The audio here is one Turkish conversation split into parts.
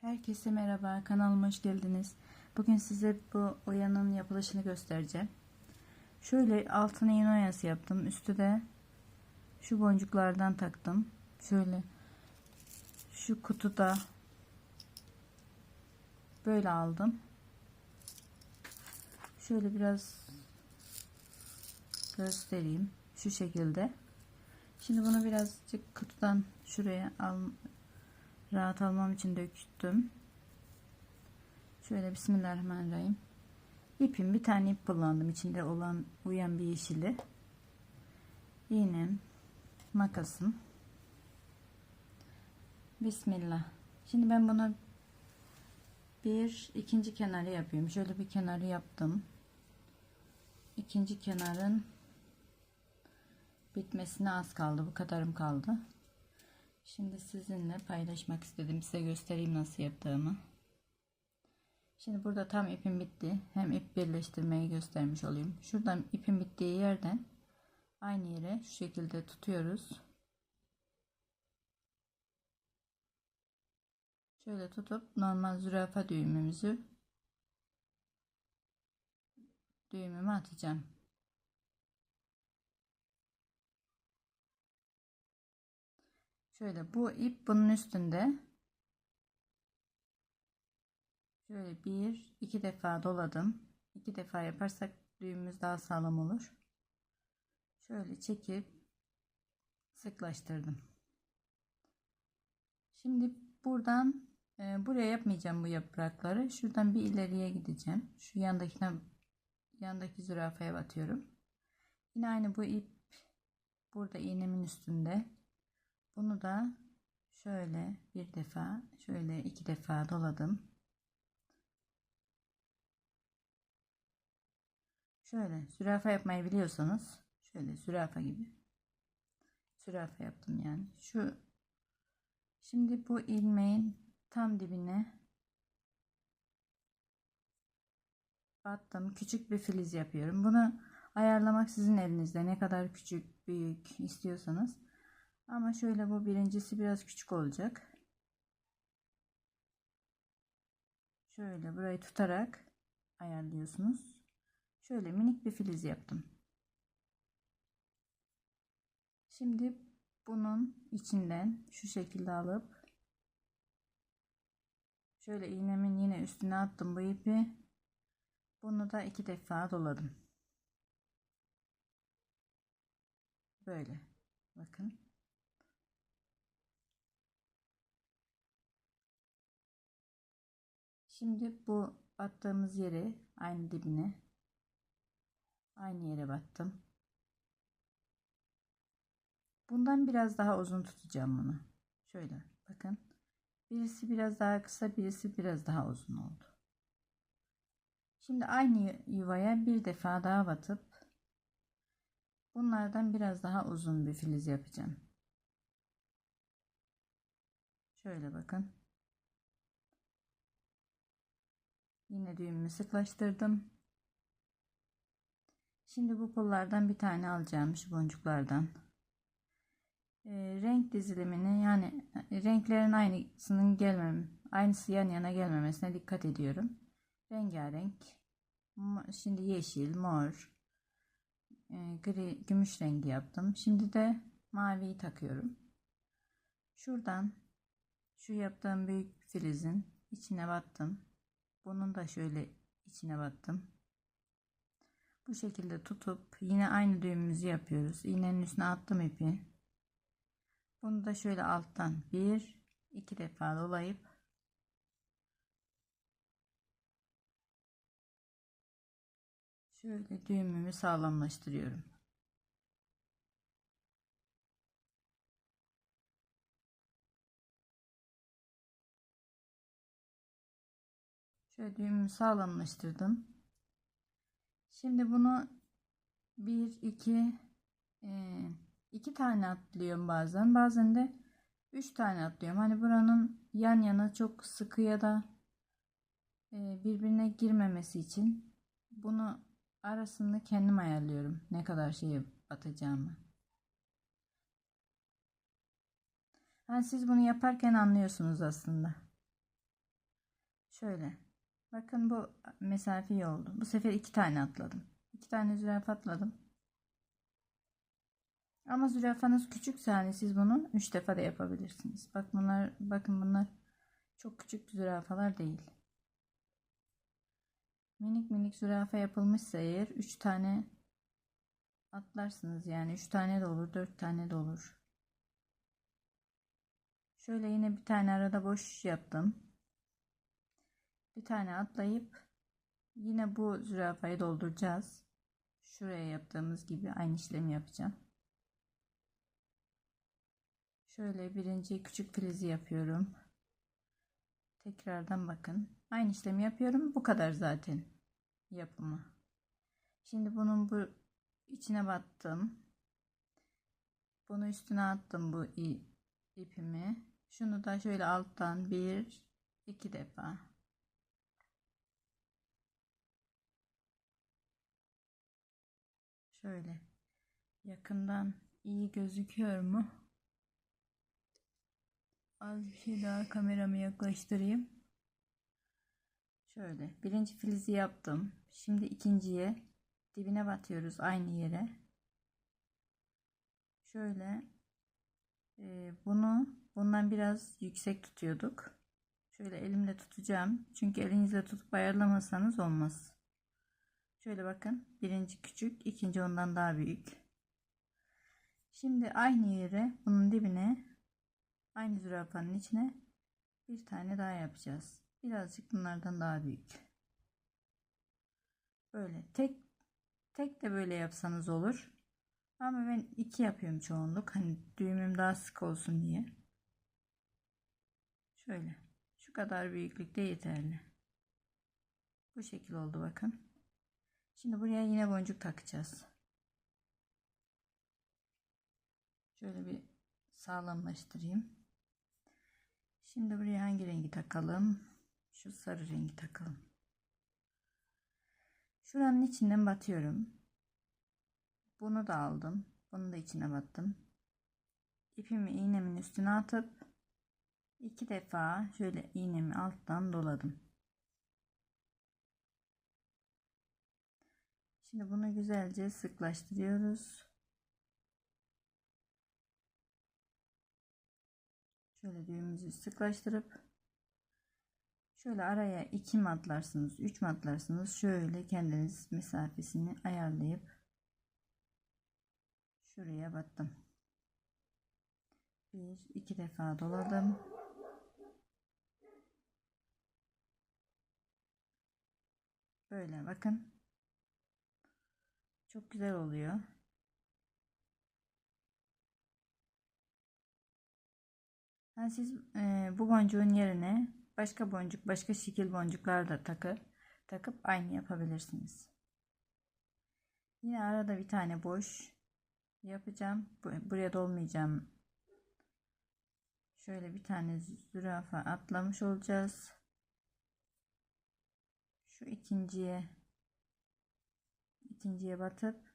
Herkese merhaba, kanalıma hoş geldiniz. Bugün size bu oyanın yapılışını göstereceğim. Şöyle altına iğne oyası yaptım. Üstü de şu boncuklardan taktım. Şöyle şu kutuda böyle aldım. Şöyle biraz göstereyim. Şu şekilde. Şimdi bunu birazcık kutudan şuraya al, rahat almam için döktüm. Şöyle Bismillahirrahmanirrahim. İpim bir tane ip kullandım. içinde olan uyan bir yeşili. İğnem, makasım. Bismillah. Şimdi ben bunu bir ikinci kenarı yapıyorum. Şöyle bir kenarı yaptım. İkinci kenarın bitmesine az kaldı. Bu kadarım kaldı. Şimdi sizinle paylaşmak istedim. Size göstereyim nasıl yaptığımı. Şimdi burada tam ipim bitti. Hem ip birleştirmeyi göstermiş olayım. Şuradan ipin bittiği yerden aynı yere şu şekilde tutuyoruz. Şöyle tutup normal zürafa düğümümüzü düğümümü atacağım. Şöyle bu ip bunun üstünde. Şöyle bir iki defa doladım. İki defa yaparsak düğümümüz daha sağlam olur. Şöyle çekip sıklaştırdım. Şimdi buradan e, buraya yapmayacağım bu yaprakları. Şuradan bir ileriye gideceğim. Şu yandakine yandaki zürafaya batıyorum. Yine aynı bu ip burada iğnemin üstünde. Bunu da şöyle bir defa, şöyle iki defa doladım. Şöyle zürafa yapmayı biliyorsanız şöyle zürafa gibi zürafa yaptım yani. Şu şimdi bu ilmeğin tam dibine battım. Küçük bir filiz yapıyorum. Bunu ayarlamak sizin elinizde. Ne kadar küçük, büyük istiyorsanız. Ama şöyle bu birincisi biraz küçük olacak. Şöyle burayı tutarak ayarlıyorsunuz. Şöyle minik bir filiz yaptım. Şimdi bunun içinden şu şekilde alıp şöyle iğnemin yine üstüne attım bu ipi. Bunu da iki defa doladım. Böyle. Bakın. Şimdi bu battığımız yeri aynı dibine aynı yere battım. Bundan biraz daha uzun tutacağım bunu. Şöyle bakın. Birisi biraz daha kısa, birisi biraz daha uzun oldu. Şimdi aynı yuvaya bir defa daha batıp bunlardan biraz daha uzun bir filiz yapacağım. Şöyle bakın. Yine düğümümü sıklaştırdım. Şimdi bu pullardan bir tane alacağım şu boncuklardan. E, renk dizilimini yani e, renklerin aynısının gelmem, aynısı yan yana gelmemesine dikkat ediyorum. Rengarenk. Şimdi yeşil, mor, e, gri, gümüş rengi yaptım. Şimdi de maviyi takıyorum. Şuradan şu yaptığım büyük filizin içine battım. Bunun da şöyle içine battım. Bu şekilde tutup yine aynı düğümümüzü yapıyoruz. İğnenin üstüne attım ipi. Bunu da şöyle alttan bir iki defa dolayıp şöyle düğümümü sağlamlaştırıyorum. Şöyle düğümümü sağlamlaştırdım. Şimdi bunu bir iki e, iki tane atlıyorum bazen. Bazen de üç tane atlıyorum. Hani buranın yan yana çok sıkı ya da e, birbirine girmemesi için bunu arasını kendim ayarlıyorum. Ne kadar şeye batacağımı. Yani siz bunu yaparken anlıyorsunuz aslında. Şöyle. Bakın bu mesafe iyi oldu. Bu sefer iki tane atladım. İki tane zürafa atladım. Ama zürafanız küçükse hani siz bunu üç defa da yapabilirsiniz. Bak bunlar, bakın bunlar çok küçük zürafalar değil. Minik minik zürafa yapılmışsa eğer üç tane atlarsınız yani üç tane de olur, dört tane de olur. Şöyle yine bir tane arada boş yaptım. Bir tane atlayıp yine bu zürafayı dolduracağız. Şuraya yaptığımız gibi aynı işlemi yapacağım. Şöyle birinci küçük filizi yapıyorum. Tekrardan bakın. Aynı işlemi yapıyorum. Bu kadar zaten yapımı. Şimdi bunun bu içine battım. Bunu üstüne attım bu ipimi. Şunu da şöyle alttan bir iki defa. Şöyle yakından iyi gözüküyor mu? Az bir şey daha kameramı yaklaştırayım. Şöyle birinci filizi yaptım. Şimdi ikinciye dibine batıyoruz aynı yere. Şöyle e, bunu bundan biraz yüksek tutuyorduk. Şöyle elimle tutacağım. Çünkü elinizle tutup ayarlamasanız olmaz. Şöyle bakın. Birinci küçük, ikinci ondan daha büyük. Şimdi aynı yere bunun dibine aynı zürafanın içine bir tane daha yapacağız. Birazcık bunlardan daha büyük. Böyle tek tek de böyle yapsanız olur. Ama ben iki yapıyorum çoğunluk. Hani düğümüm daha sık olsun diye. Şöyle. Şu kadar büyüklükte yeterli. Bu şekil oldu bakın. Şimdi buraya yine boncuk takacağız. Şöyle bir sağlamlaştırayım. Şimdi buraya hangi rengi takalım? Şu sarı rengi takalım. Şuranın içinden batıyorum. Bunu da aldım. Bunu da içine battım. İpimi iğnemin üstüne atıp iki defa şöyle iğnemi alttan doladım. Şimdi bunu güzelce sıklaştırıyoruz. Şöyle düğümümüzü sıklaştırıp şöyle araya 2 mi atlarsınız 3 mi atlarsınız şöyle kendiniz mesafesini ayarlayıp şuraya battım. Bir iki defa doladım. Böyle bakın. Çok güzel oluyor. Yani siz e, bu boncuğun yerine başka boncuk, başka şekil boncuklar da takı, takıp aynı yapabilirsiniz. Yine arada bir tane boş yapacağım. Buraya dolmayacağım. Şöyle bir tane zürafa atlamış olacağız. Şu ikinciye ikinciye batıp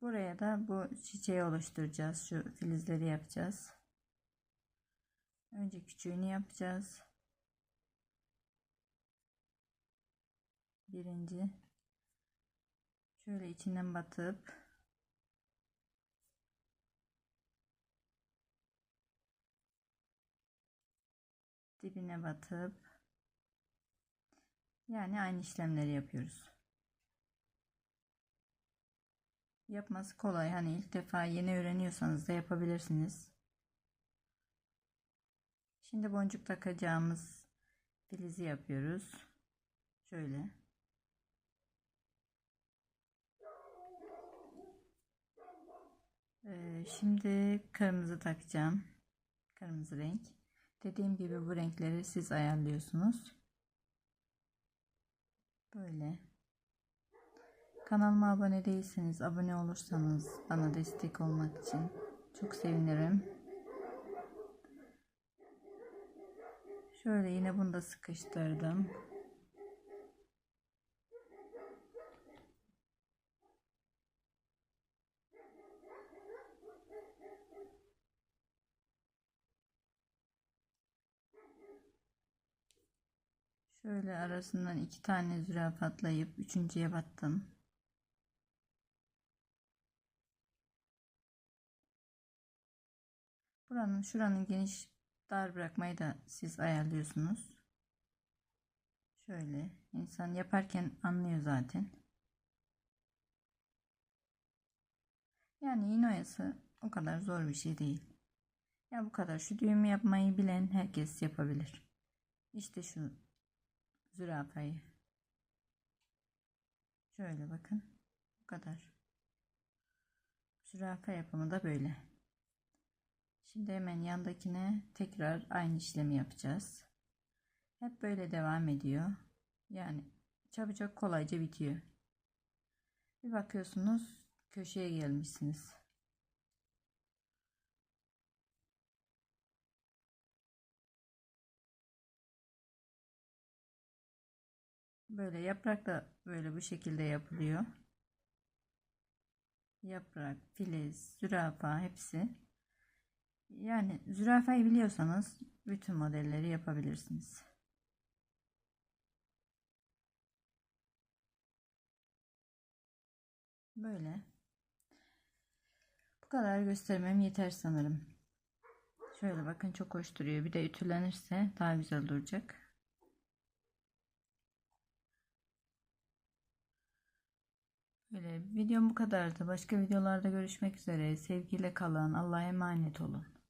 buraya da bu çiçeği oluşturacağız. Şu filizleri yapacağız. Önce küçüğünü yapacağız. Birinci şöyle içinden batıp dibine batıp yani aynı işlemleri yapıyoruz. Yapması kolay. Hani ilk defa yeni öğreniyorsanız da yapabilirsiniz. Şimdi boncuk takacağımız filizi yapıyoruz. Şöyle. Ee, şimdi kırmızı takacağım. Kırmızı renk. Dediğim gibi bu renkleri siz ayarlıyorsunuz. Böyle. Kanalıma abone değilseniz abone olursanız bana destek olmak için çok sevinirim. Şöyle yine bunu da sıkıştırdım. Şöyle arasından iki tane zürafa atlayıp üçüncüye battım. Buranın şuranın geniş dar bırakmayı da siz ayarlıyorsunuz. Şöyle insan yaparken anlıyor zaten. Yani iğne oyası o kadar zor bir şey değil. Ya bu kadar şu düğümü yapmayı bilen herkes yapabilir. İşte şu zürafayı. Şöyle bakın. Bu kadar. Zürafa yapımı da böyle. Şimdi hemen yandakine tekrar aynı işlemi yapacağız. Hep böyle devam ediyor. Yani çabucak kolayca bitiyor. Bir bakıyorsunuz köşeye gelmişsiniz. Böyle yaprak da böyle bu şekilde yapılıyor. Yaprak, filiz, zürafa hepsi. Yani zürafayı biliyorsanız bütün modelleri yapabilirsiniz. Böyle. Bu kadar göstermem yeter sanırım. Şöyle bakın çok hoş duruyor. Bir de ütülenirse daha güzel duracak. Böyle videom bu kadardı. Başka videolarda görüşmek üzere. Sevgiyle kalın. Allah'a emanet olun.